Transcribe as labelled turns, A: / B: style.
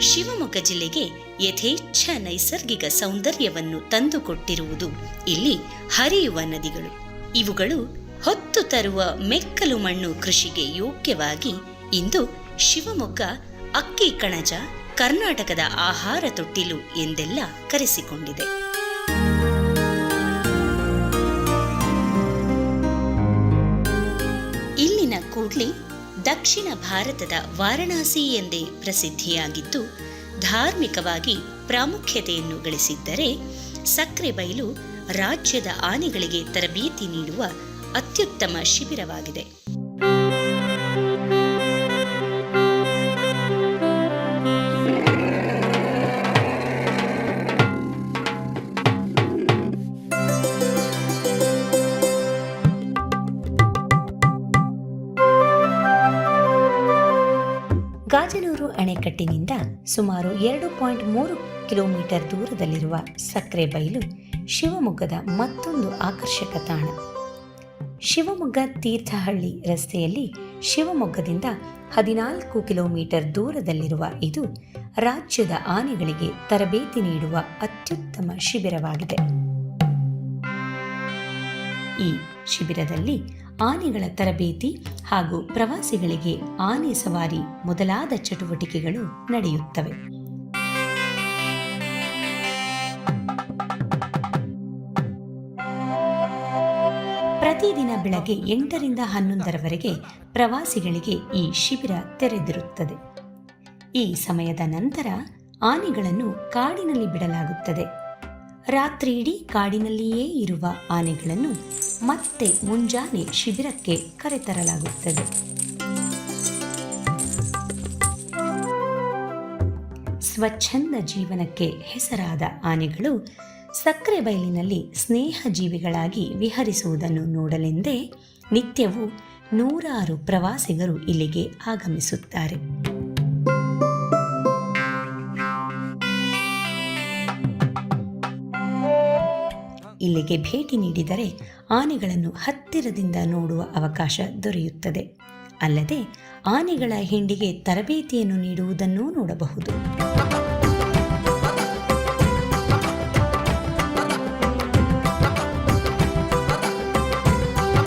A: ಶಿವಮೊಗ್ಗ ಜಿಲ್ಲೆಗೆ ಯಥೇಚ್ಛ ನೈಸರ್ಗಿಕ ಸೌಂದರ್ಯವನ್ನು ತಂದುಕೊಟ್ಟಿರುವುದು ಇಲ್ಲಿ ಹರಿಯುವ ನದಿಗಳು. ಇವುಗಳು ಹೊತ್ತು ತರುವ ಮೆಕ್ಕಲು ಮಣ್ಣು ಕೃಷಿಗೆ ಯೋಗ್ಯವಾಗಿ ಇಂದು ಶಿವಮೊಗ್ಗ, ಅಕ್ಕಿ ಕಣಜ, ಕರ್ನಾಟಕದ ಆಹಾರ ತೊಟ್ಟಿಲು ಎಂದೆಲ್ಲ ಕರೆಸಿಕೊಂಡಿದೆ. ಇಲ್ಲಿನ ಕೂಡ್ಲಿ ದಕ್ಷಿಣ ಭಾರತದ ವಾರಣಾಸಿ ಎಂದೇ ಪ್ರಸಿದ್ಧಿಯಾಗಿದ್ದು, ಧಾರ್ಮಿಕವಾಗಿ ಪ್ರಾಮುಖ್ಯತೆಯನ್ನು ಗಳಿಸಿದ್ದರೆ ಸಕ್ರೆಬೈಲು ರಾಜ್ಯದ ಆನೆಗಳಿಗೆ ತರಬೇತಿ ನೀಡುವ ಅತ್ಯುತ್ತಮ ಶಿಬಿರವಾಗಿದೆ. ಗಾಜನೂರು ಅಣೆಕಟ್ಟಿನಿಂದ ಸುಮಾರು ಎರಡು ಪಾಯಿಂಟ್ ಮೂರು ಕಿಲೋಮೀಟರ್ ದೂರದಲ್ಲಿರುವ ಸಕ್ರೆಬೈಲು ಶಿವಮೊಗ್ಗದ ಮತ್ತೊಂದು ಆಕರ್ಷಕ ತಾಣ. ಶಿವಮೊಗ್ಗ ತೀರ್ಥಹಳ್ಳಿ ರಸ್ತೆಯಲ್ಲಿ ಶಿವಮೊಗ್ಗದಿಂದ ಹದಿನಾಲ್ಕು ಕಿಲೋಮೀಟರ್ ದೂರದಲ್ಲಿರುವ ಇದು ರಾಜ್ಯದ ಆನೆಗಳಿಗೆ ತರಬೇತಿ ನೀಡುವ ಅತ್ಯುತ್ತಮ ಶಿಬಿರವಾಗಿದೆ. ಈ ಶಿಬಿರದಲ್ಲಿ ಆನೆಗಳ ತರಬೇತಿ ಹಾಗೂ ಪ್ರವಾಸಿಗಳಿಗೆ ಆನೆ ಸವಾರಿ ಮೊದಲಾದ ಚಟುವಟಿಕೆಗಳು ನಡೆಯುತ್ತವೆ. ಪ್ರತಿದಿನ ಬೆಳಗ್ಗೆ ಎಂಟರಿಂದ ಹನ್ನೊಂದರವರೆಗೆ ಪ್ರವಾಸಿಗಳಿಗೆ ಈ ಶಿಬಿರ ತೆರೆದಿರುತ್ತದೆ. ಈ ಸಮಯದ ನಂತರ ಆನೆಗಳನ್ನು ಕಾಡಿನಲ್ಲಿ ಬಿಡಲಾಗುತ್ತದೆ. ರಾತ್ರಿ ಇಡೀ ಕಾಡಿನಲ್ಲಿಯೇ ಇರುವ ಆನೆಗಳನ್ನು ಮತ್ತೆ ಮುಂಜಾನೆ ಶಿಬಿರಕ್ಕೆ ಕರೆತರಲಾಗುತ್ತದೆ. ಸ್ವಚ್ಛಂದ ಜೀವನಕ್ಕೆ ಹೆಸರಾದ ಆನೆಗಳು ಸಕ್ಕರೆ ಬಯಲಿನಲ್ಲಿ ಸ್ನೇಹ ಜೀವಿಗಳಾಗಿ ವಿಹರಿಸುವುದನ್ನು ನೋಡಲೆಂದೇ ನಿತ್ಯವೂ ನೂರಾರು ಪ್ರವಾಸಿಗರು ಇಲ್ಲಿಗೆ ಆಗಮಿಸುತ್ತಾರೆ. ಇಲ್ಲಿಗೆ ಭೇಟಿ ನೀಡಿದರೆ ಆನೆಗಳನ್ನು ಹತ್ತಿರದಿಂದ ನೋಡುವ ಅವಕಾಶ ದೊರೆಯುತ್ತದೆ. ಅಲ್ಲದೆ ಆನೆಗಳ ಹಿಂಡಿಗೆ ತರಬೇತಿಯನ್ನು ನೀಡುವುದನ್ನೂ ನೋಡಬಹುದು.